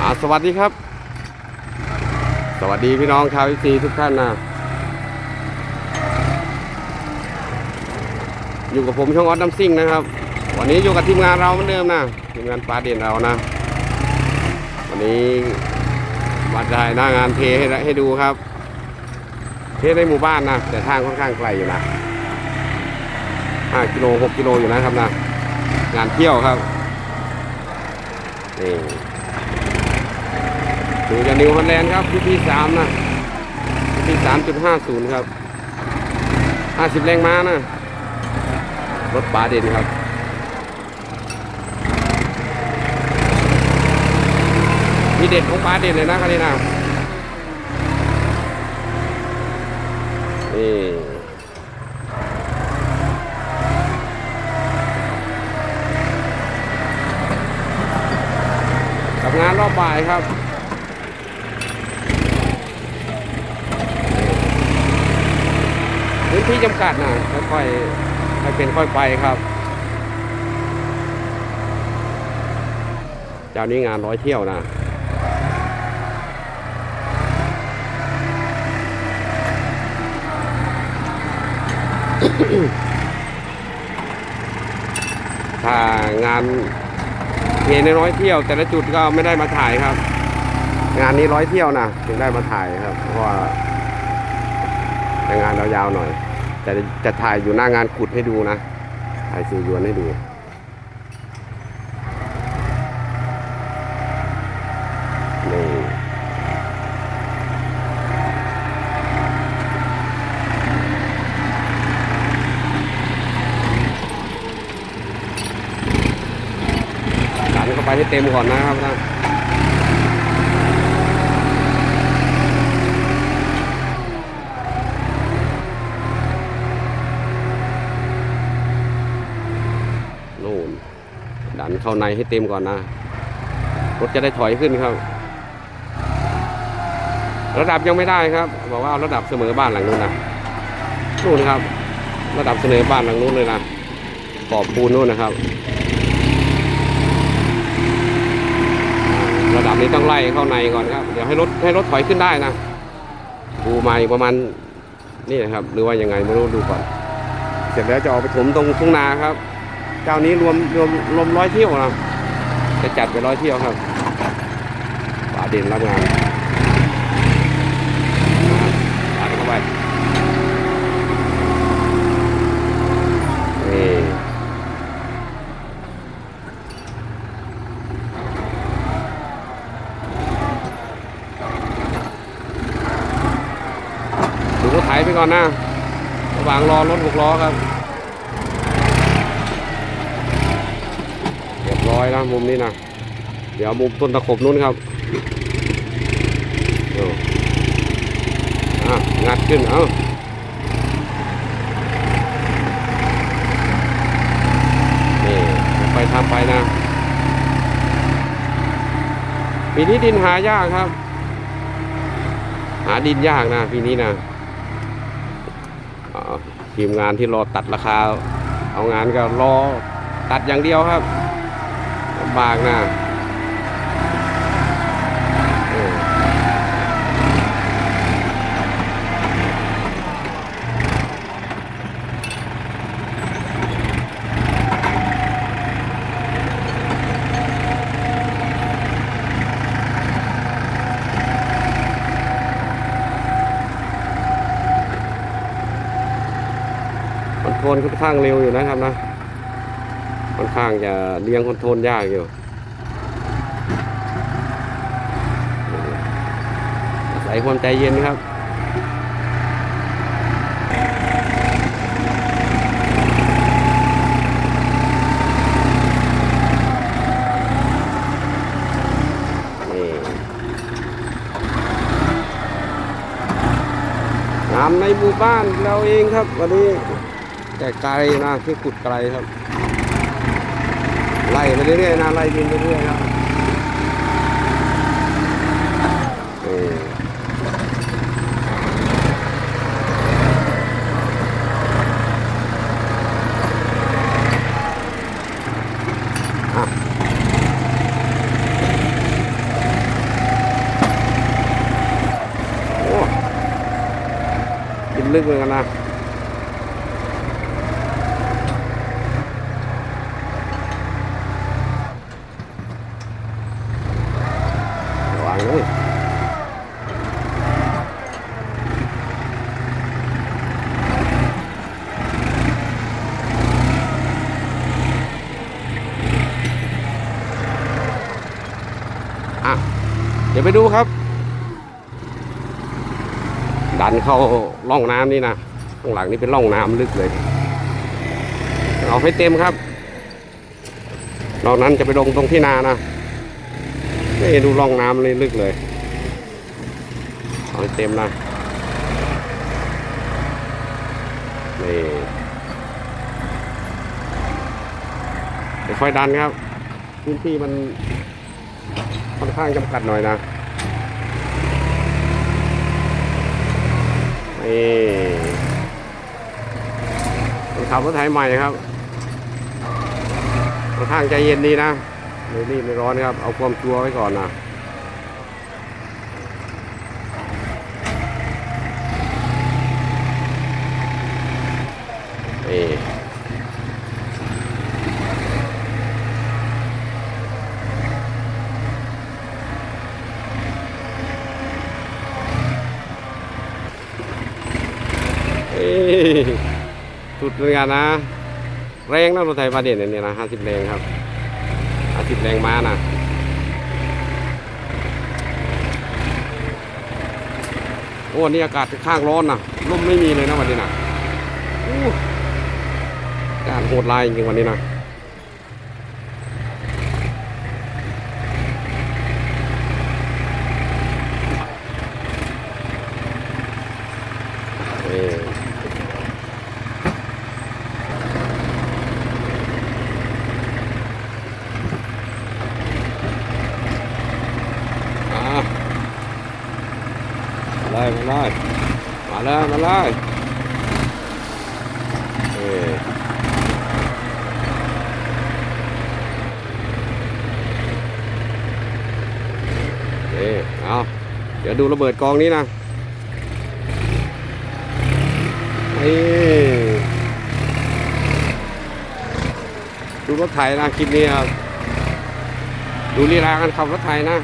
อ่าสวัสดีครับ สวัสดีพี่น้องชาวอีซีทุกท่านนะอยู่กับผมช่องออสน้ำซิ่งนะครับ วันนี้อยู่กับทีมงานเราเหมือนเดิมนะทีมงานปลาเด่นเรานะ วันนี้มาถ่ายหน้างานเทให้ให้ดูครับ เทในหมู่บ้านนะแต่ทางค่อนข้างไกลอยู่นะ5กิโล6กิโลอยู่นะครับนะงานเที่ยวครับนี่ ดูจากนิวฮอลแลนด์ครับที่สามนะที่สามจุดห้าศูนย์ครับห้าสิบแรงม้านะ รถปลาเด่นครับมีเด่นของปลาเด่นเลยนะคันนี้นะนี่กับงานรอบบ่ายครับ พื้น ที่จำกัดนะค่อยๆค่อยเป็นค่อยไปครับเจ้านี้งานร้อยเที่ยวนะถ้างานเพในร้อยเที่ยว แต่ละจุดก็ไม่ได้มาถ่ายครับ งานนี้ร้อยเที่ยวนะถึงได้มาถ่ายครับ เพราะว่าแต่งานยาวๆหน่อย แต่จะถ่ายอยู่หน้างานขุดให้ดูนะ ถ่ายสื่อยวนให้ดูนี่ดันเข้าไปให้เต็มก่อนนะครับนะนู่นดัน เข้าในให้เต็มก่อนนะรถจะได้ถอยขึ้นครับ ระดับยังไม่ได้ครับ บอกว่าระดับเสมอบ้านหลังนู้นนะนู่นครับ ระดับเสมอบ้านหลังนู้นเลยนะขอบปูนนู่นนะครับ ระดับนี้ต้องไล่เข้าในก่อนครับ เดี๋ยวให้รถให้รถถอยขึ้นได้นะปูมาอีกประมาณนี่นะครับ หรือว่ายังไงไม่รู้ดูก่อน เสร็จแล้วจะออกไปถมตรงทุ่งนาครับ เจ้านี้รวมรวมรวมร้อยเที่ยวนะจะจัดไปร้อยเที่ยวครับป่าเด่นรับงานป่าเข้าไปนี่ดูรถไถไปก่อนนะระหว่างรอรถหกล้อครับ เรียบร้อยนะมุมนี้นะเดี๋ยวมุมต้นตะขบนู้นครับอาอะงัดขึ้นเอานี่ไปทำไปนะปีนี้ดินหายากครับ หาดินยากนะปีนี้นะทีมงานที่รอตัดราคา เอางานก็รอตัดอย่างเดียวครับำบากนะเออคนโทรลค่อนข้างเร็วอยู่นะครับนะ ข้างจะเลี้ยงคอนโทรลยากอยู่อาศัยความใจเย็นครับนี่งามในหมู่บ้านเราเองครับวันนี้แต่ไกลนะที่ขุดไกลครับ ไล่ไปเรื่อยๆนะไล่ดินไปเรื่อยๆนะลึกเหมือนกันนะ เลยอะ เดี๋ยวไปดูครับ ดันเข้าร่องน้ำนี่นะข้างหลังนี่เป็นร่องน้ำลึกเลย เอาให้เต็มครับนอกนั้นจะไปลงตรงที่นานะ นี่ดูร่องน้ำเลยลึกเลยเอาให้เต็มนะนี่ค่อยดันครับ พื้นที่มันค่อนข้างจำกัดหน่อยนะนี่ขับรถไถใหม่ครับค่อนข้างใจเย็นดีนะ ไม่รีบไม่ร้อนครับ เอาความชัวร์ไว้ก่อนนะเอสุดเหมือนกันนะ แรงนะรถไถบาเด่นเนี่ยนะห้าสิบแรงครับ อาทิตย์แรงม้านะโอ้นี่อากาศค่อข้างร้อนนะลมไม่มีเลยนะวันนี้นะอ้อากาศโหดร้ายจริงวันนี้นะเอ้ย อ่ามาเลยมาเลยมาเลยมาเลยเอ้ยเอ้ยเอา เดี๋ยวดูระเบิดกองนี้นะเอ้ยดูรถไถนะคลิปนี้ครับดูลีลากันขับรถไถนะ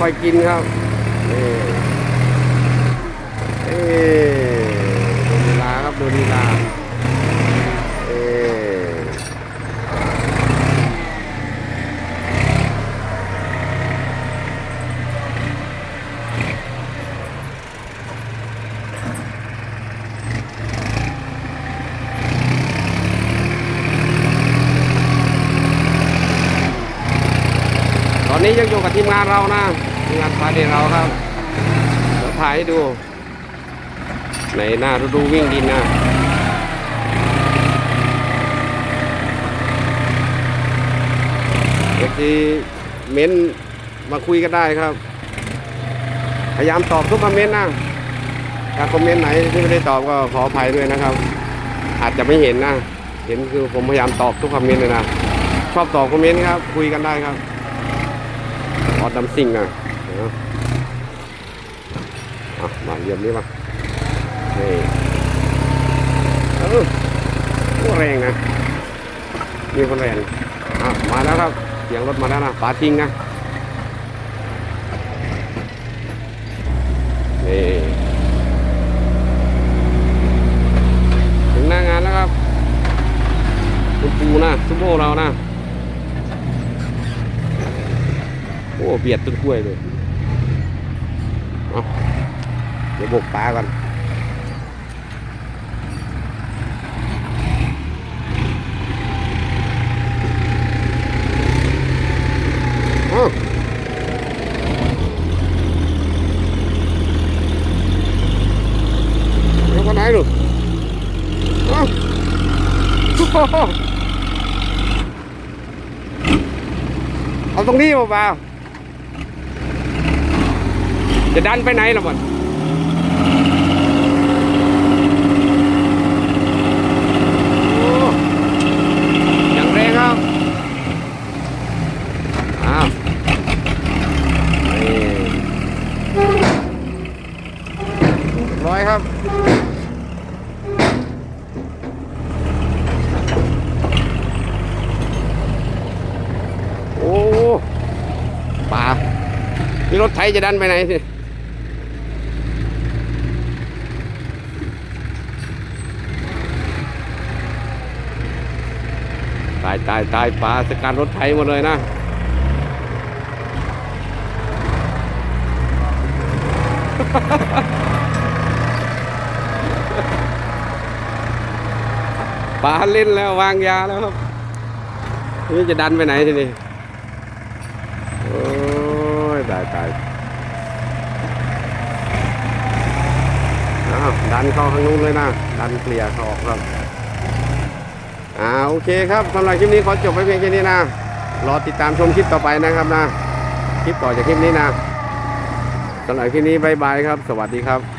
ค่อยกินครับนี่เอ้ดูลีลาครับดูลีลา นี้ยังอยู่กับทีมงานเรานะทีมงานพาเดนเราครับเดี๋ยวถ่ายให้ดู ในหน้าฤดูวิ่งดินนะเด็กที่เม้นมาคุยกันได้ครับ พยายามตอบทุกคอมเมนต์นะถ้าคอมเมนต์ไหนที่ไม่ได้ตอบก็ขออภัยด้วยนะครับ อาจจะไม่เห็นนะ เห็นคือผมพยายามตอบทุกคอมเมนต์เลยนะ ชอบตอบคอมเมนต์ครับ คุยกันได้ครับ อดดัมซิงนะเดี๋ยวอะมาเยี่ยมนี่มานี่เออแรงนะมีคนแรงอะมาแล้วครับเสียงรถมาแล้วนะฝาทิ้งนะนี่ถึงหน้างานแล้วครับคุณปูนะซุปโมเรานะ โอ้เบียดต้นกล้วยเลยเอาเดี๋ยวบกปลาก่อนเอาเดี๋ยวกันไหนลูกเอาโอ้โหเอาตรงนี้เปล่าๆ จะดันไปไหนล่ะมันอย่างแรงครัอ้าวร้อยครับโอ้ป่านี่รถไทยจะดันไปไหนสิ ตายตายตายปลาสกัดรถไถหมดเลยนะปลาเล่นแล้ววางยาแล้วครับนี่จะดันไปไหนทีนี้โอ้ยตายตายดันเข้าข้างนู้นเลยนะ ดันเกลี่ยเขาออกครับ อ่าโอเคครับสำหรับคลิปนี้ขอจบไว้เพียงแค่นี้นะ รอติดตามชมคลิปต่อไปนะครับนะ คลิปต่อจากคลิปนี้นะสำหรับคลิปนี้บายบายครับ สวัสดีครับ